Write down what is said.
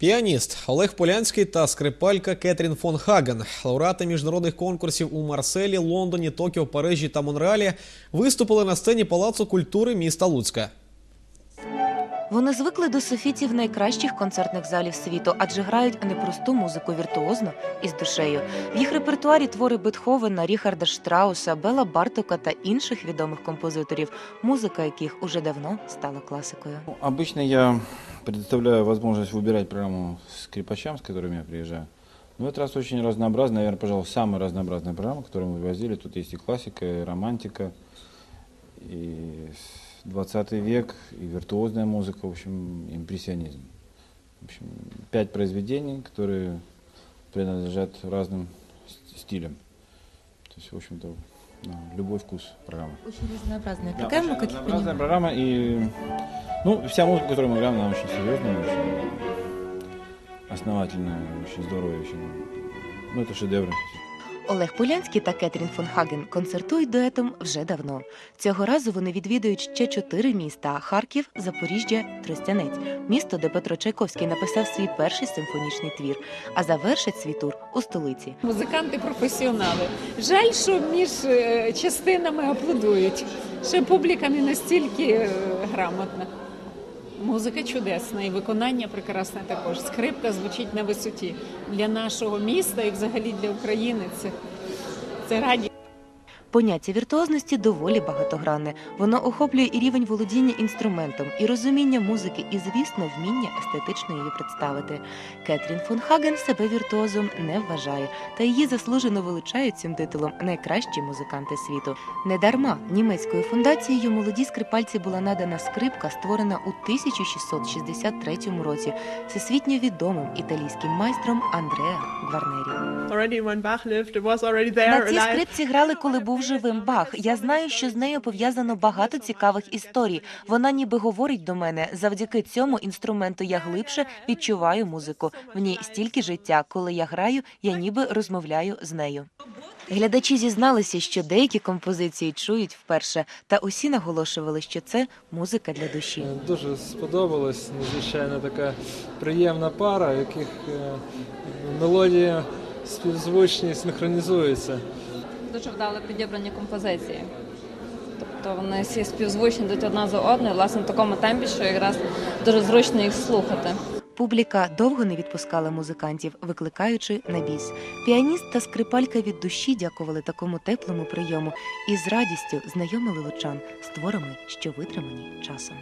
Піаніст Олег Полянський та скрипалька Кетрін фон Хаген, лауреати міжнародних конкурсів у Марселі, Лондоні, Токіо, Парижі та Монреалі, виступили на сцені Палацу культури міста Луцька. Вони звикли до софітів найкращих концертних залів світу, адже грають непросту музику віртуозно і з душею. В їх репертуарі твори Бетховена, Ріхарда Штрауса, Бела Бартока та інших відомих композиторів, музика яких уже давно стала класикою. Ну, Обычно я предоставляю возможность выбирать программу скрипачам, с которыми я приезжаю. Но в этот раз очень разнообразная, наверное, пожалуй, самая разнообразная программа, которую мы возили. Тут есть и классика, и романтика, и 20 век, и виртуозная музыка, в общем, импрессионизм. В общем, пять произведений, которые принадлежат разным стилям. То есть, в общем-то, любой вкус программы. Очень разнообразна. Да, Какая очень музыка? разнообразная программа и ну вся музыка, которую мы играем, она очень серьезная, очень основательная, очень здоровая, очень ну это шедевры. Олег Полянський та Кетрін фон Хаген концертують дуетом вже давно. Цього разу вони відвідують ще чотири міста: Харків, Запоріжжя, Тростянець, місто, де Петро Чайковський написав свій перший симфонічний твір, а завершить свій тур у столиці. Музиканти професіонали. Жаль, що між е, частинами аплодують. Ще публіка не настільки е, грамотна. Музика чудесна і виконання прекрасне також. Скрипка звучить на висоті. Для нашого міста і взагалі для України це, це радість. Поняття віртуозності доволі багатогранне. Воно охоплює і рівень володіння інструментом, і розуміння музики, і, звісно, вміння естетично її представити. Кетрін фон Хаген себе віртуозом не вважає, та її заслужено вилучають цим титулом найкращі музиканти світу. Недарма німецькою фундацією молоді скрипальці була надана скрипка, створена у 1663 році всесвітньо відомим італійським майстром Андреа Гварнері. На цій скрипці грали, коли був живим Бах. Я знаю, що з нею пов'язано багато цікавих історій. Вона ніби говорить до мене. Завдяки цьому інструменту я глибше відчуваю музику. В ній стільки життя. Коли я граю, я ніби розмовляю з нею. Глядачі зізналися, що деякі композиції чують вперше, та усі наголошували, що це музика для душі. Дуже сподобалось, надзвичайно така приємна пара, яких е, мелодії співзвучні синхронізуються. Дуже вдало підібрані композиції. Тобто вони всі співзвучні йдуть одна за одною, власне, в такому темпі, що якраз дуже зручно їх слухати. Публіка довго не відпускала музикантів, викликаючи на біс. Піаніст та скрипалька від душі дякували такому теплому прийому і з радістю знайомили лучан з творами, що витримані часом.